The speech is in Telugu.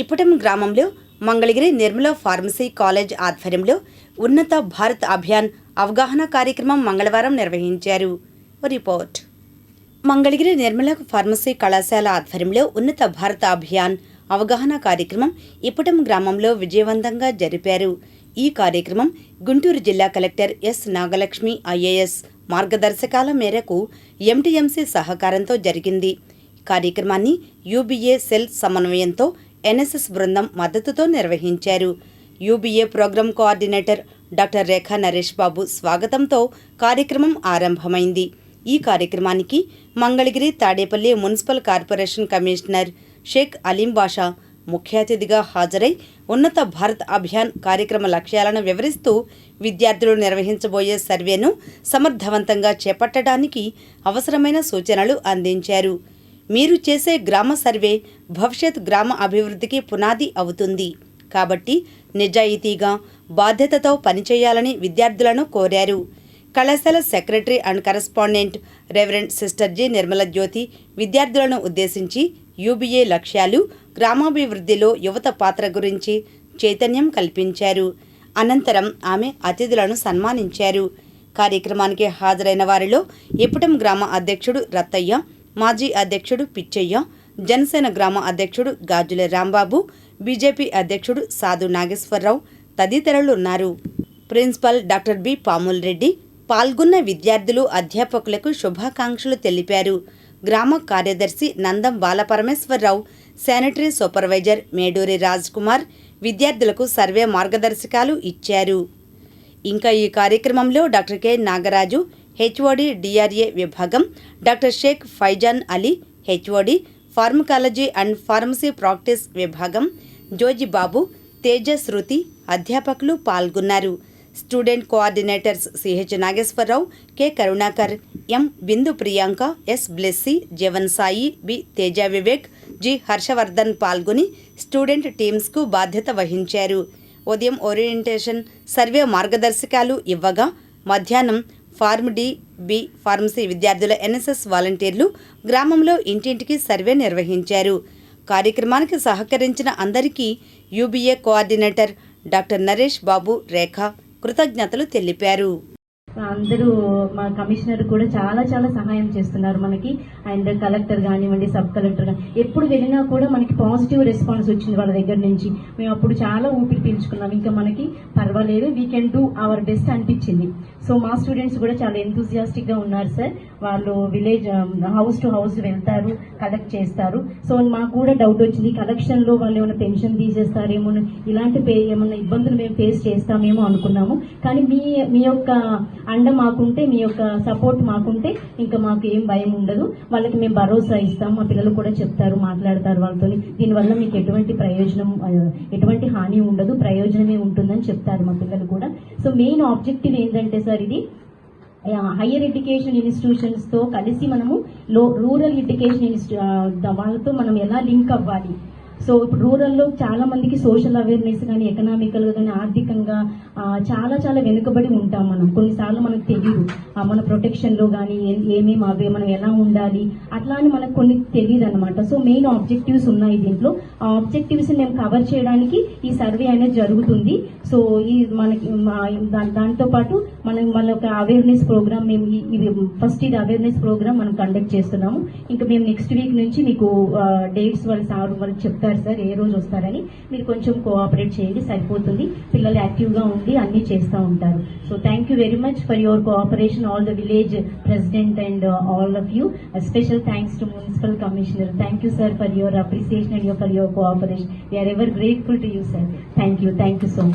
ఇప్పటం గ్రామంలో మంగళగిరి నిర్మల ఫార్మసీ కాలేజ్ ఆధ్వర్యంలో ఉన్నత భారత్ అభియాన్ అవగాహన కార్యక్రమం మంగళవారం నిర్వహించారు. రిపోర్ట్. మంగళగిరి నిర్మల ఫార్మసీ కళాశాల ఆధ్వర్యంలో ఉన్నత భారత అభియాన్ అవగాహన కార్యక్రమం ఇప్పటం గ్రామంలో విజయవంతంగా జరిపారు. ఈ కార్యక్రమం గుంటూరు జిల్లా కలెక్టర్ ఎస్ నాగలక్ష్మి ఐఏఎస్ మార్గదర్శకాల మేరకు ఎంటీఎంసీ సహకారంతో జరిగింది. కార్యక్రమాన్ని యూబీఏ సెల్ సమన్వయంతో ఎన్ఎస్ఎస్ బృందం మద్దతుతో నిర్వహించారు. UBA program coordinator doctor Rekha Naresh Babu స్వాగతంతో కార్యక్రమం ఆరంభమైంది. ఈ కార్యక్రమానికి Mangalagiri Tadepalli municipal corporation commissioner Sheikh Aleem Basha ముఖ్య అతిథిగా హాజరై ఉన్నత భారత్ అభియాన్ కార్యక్రమ లక్ష్యాలను వివరిస్తూ విద్యార్థులు నిర్వహించబోయే సర్వేను సమర్థవంతంగా చేపట్టడానికి అవసరమైన సూచనలు అందించారు. మీరు చేసే గ్రామ సర్వే భవిష్యత్ గ్రామ అభివృద్ధికి పునాది అవుతుంది. కాబట్టి నిజాయితీగా బాధ్యతతో పనిచేయాలని విద్యార్థులను కోరారు. కళాశాల secretary and correspondent reverend sister G. Nirmala Jyothi విద్యార్థులను ఉద్దేశించి యూబీఏ లక్ష్యాలు గ్రామాభివృద్ధిలో యువత పాత్ర గురించి చైతన్యం కల్పించారు. అనంతరం ఆమె అతిథులను సన్మానించారు. కార్యక్రమానికి హాజరైన వారిలో ఇప్పటం గ్రామ అధ్యక్షుడు రత్తయ్య మాజీ అధ్యక్షుడు పిచ్చయ్య జనసేన గ్రామ అధ్యక్షుడు గాజుల రాంబాబు బీజేపీ అధ్యక్షుడు సాధు నాగేశ్వరరావు తదితరులు ఉన్నారు principal doctor B. Pamul Reddy పాల్గొన్న విద్యార్థులు అధ్యాపకులకు శుభాకాంక్షలు తెలిపారు. గ్రామ కార్యదర్శి నందం బాలపరమేశ్వరరావు శానిటరీ సూపర్వైజర్ మేడూరి రాజ్ కుమార్ విద్యార్థులకు సర్వే మార్గదర్శకాలు ఇచ్చారు. ఇంకా ఈ కార్యక్రమంలో doctor K. Nagaraju HOD DRA విభాగం doctor Sheikh Faizan Ali HOD pharmacology and pharmacy practice విభాగం జోజి బాబు తేజ శృతి అధ్యాపకులు పాల్గొన్నారు. Student coordinators CH Nageswararao K Karunakar M Bindu Priyanka S Blessy Jeevan Sai B Teja Vivek G Harshavardhan పాల్గొని స్టూడెంట్ టీమ్స్కు బాధ్యత వహించారు. ఉదయం ఓరియంటేషన్ సర్వే మార్గదర్శకాలు ఇవ్వగా మధ్యాహ్నం ఫార్మ్ డి బి ఫార్మసీ విద్యార్థుల ఎన్ఎస్ఎస్ వాలంటీర్లు గ్రామంలో ఇంటింటికి సర్వే నిర్వహించారు. కార్యక్రమానికి సహకరించిన అందరికీ UBA coordinator doctor Naresh Babu Rekha కృతజ్ఞతలు తెలిపారు. అందరూ మా కమిషనర్ కూడా చాలా చాలా సహాయం చేస్తున్నారు మనకి. అండ్ కలెక్టర్ కానివ్వండి సబ్ కలెక్టర్ కానీ ఎప్పుడు వెళ్ళినా కూడా మనకి పాజిటివ్ రెస్పాన్స్ వచ్చింది వాళ్ళ దగ్గర నుంచి. మేము అప్పుడు చాలా ఊపిరి పీల్చుకున్నాం. ఇంకా మనకి పర్వాలేదు we can do our best అనిపించింది. సో మా స్టూడెంట్స్ కూడా చాలా ఎంతూజియాస్టిక్గా ఉన్నారు సార్ వాళ్ళు విలేజ్ హౌస్ టు హౌస్ వెళ్తారు కలెక్ట్ చేస్తారు. సో మాకు కూడా డౌట్ వచ్చింది కలెక్షన్లో వాళ్ళు ఏమైనా పెన్షన్ తీసేస్తారేమో ఇలాంటి పే ఏమైనా ఇబ్బందులు మేము ఫేస్ చేస్తామేమో అనుకున్నాము. కానీ మీ మీ యొక్క అండ మాకుంటే మీ యొక్క సపోర్ట్ మాకుంటే ఇంకా మాకు ఏం భయం ఉండదు. వాళ్ళకి మేము భరోసా ఇస్తాం. మా పిల్లలు కూడా చెప్తారు మాట్లాడతారు వాళ్ళతో దీనివల్ల మీకు ఎటువంటి ప్రయోజనం ఎటువంటి హాని ఉండదు. ప్రయోజనమే ఉంటుందని చెప్తారు మా పిల్లలు కూడా. సో మెయిన్ ఆబ్జెక్టివ్ ఏంటంటే సార్ ఇది హయ్యర్ ఎడ్యుకేషన్ ఇన్స్టిట్యూషన్స్తో కలిసి మనము లో రూరల్ ఎడ్యుకేషన్ ఇన్స్టి వాళ్ళతో మనం ఎలా లింక్ అవ్వాలి? సో ఇప్పుడు రూరల్లో చాలా మందికి సోషల్ అవేర్నెస్ కానీ ఎకనామికల్గా కానీ ఆర్థికంగా చాలా చాలా వెనుకబడి ఉంటాం మనం. కొన్నిసార్లు మనకు తెలియదు మన ప్రొటెక్షన్లో కానీ ఏమేమి అవే మనం ఎలా ఉండాలి అట్లా అని మనకు కొన్ని తెలియదు అనమాట సో మెయిన్ ఆబ్జెక్టివ్స్ ఉన్నాయి దీంట్లో. ఆ ఆబ్జెక్టివ్స్ మేము కవర్ చేయడానికి ఈ సర్వే అనేది జరుగుతుంది. సో ఈ మనకి దాంతో పాటు మనం మన ఒక అవేర్నెస్ ప్రోగ్రామ్ మేము ఇది ఫస్ట్ ఇది అవేర్నెస్ ప్రోగ్రామ్ మనం కండక్ట్ చేస్తున్నాము. ఇంకా మేము నెక్స్ట్ వీక్ నుంచి మీకు డేట్స్ వాళ్ళు సార్ వాళ్ళు చెప్తారు సార్ ఏ రోజు వస్తారని. మీరు కొంచెం కోఆపరేట్ చేయండి సరిపోతుంది. పిల్లలు యాక్టివ్గా గా ఉండి అన్ని చేస్తూ ఉంటారు. So thank you very much for your cooperation all the village president and all of you special thanks to municipal commissioner thank you sir for your appreciation and for your cooperation we are ever grateful to you sir thank you thank you so much